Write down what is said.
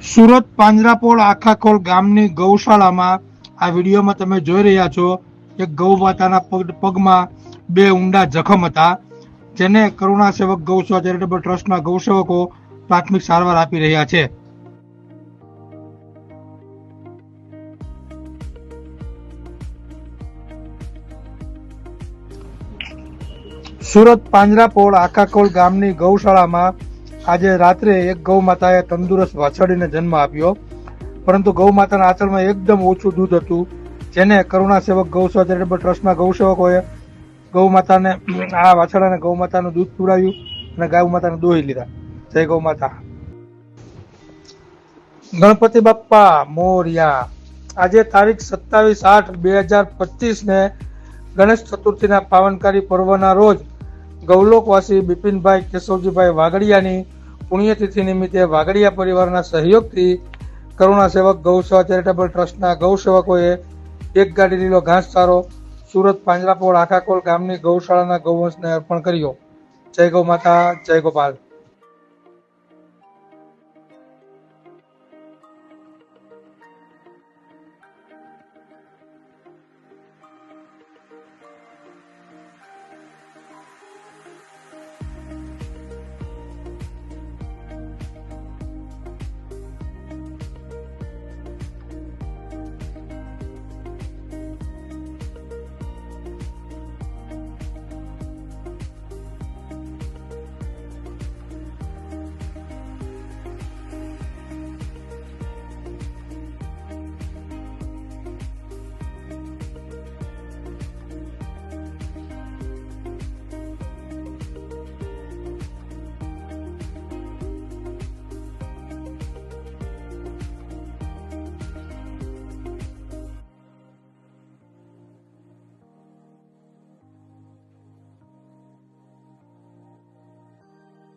સુરત પાંજરાપોળ આખાખોલ ગામની ગૌશાળામાં આ વિડીયોમાં તમે જોઈ રહ્યા છો એક ગૌ માતાના પગ પગમાં બે ઊંડા જખમ હતા, જેને કરુણા સેવક ગૌસેવા ચેરિટેબલ ટ્રસ્ટના ગૌસેવકો પ્રાથમિક સારવાર આપી રહ્યા છે. સુરત પાંજરાપોળ આખાખોલ ગામની ગૌશાળામાં આજે રાત્રે એક ગૌ માતાએ તંદુરસ્ત વાછડીને જન્મ આપ્યો. પરંતુ ગૌ માતાના આચરણમાં એકદમ ઓછું દૂધ હતું, જેને કરુણા સેવક ગૌસેવા ચેરિટેબલ ટ્રસ્ટના ગૌસેવકોએ ગૌ માતાને આ વાછડાને ગૌ માતાનું દૂધ પીવડાવ્યું અને ગૌ માતાને દોહી લીધા. જય ગૌ માતા ગણપતિ બાપ્પા મોરિયા. આજે તારીખ સત્તાવીસ આઠ બે હજાર પચીસ ને ગણેશ ચતુર્થીના પાવનકારી પર્વના રોજ ગૌલોકવાસી બિપિનભાઈ કેશવજીભાઈ વાગડિયાની પુણ્યતિથિ નિમિત્તે વાગડિયા પરિવારના સહયોગથી કરુણા સેવક ગૌસેવા ચેરિટેબલ ટ્રસ્ટના ગૌસેવકોએ એક ગાડી લીલો ઘાસચારો સુરત પાંજરાપોળ આખાકોલ ગામની ગૌશાળાના ગૌવંશને અર્પણ કર્યો. જય ગૌ માતા, જય ગોપાલ.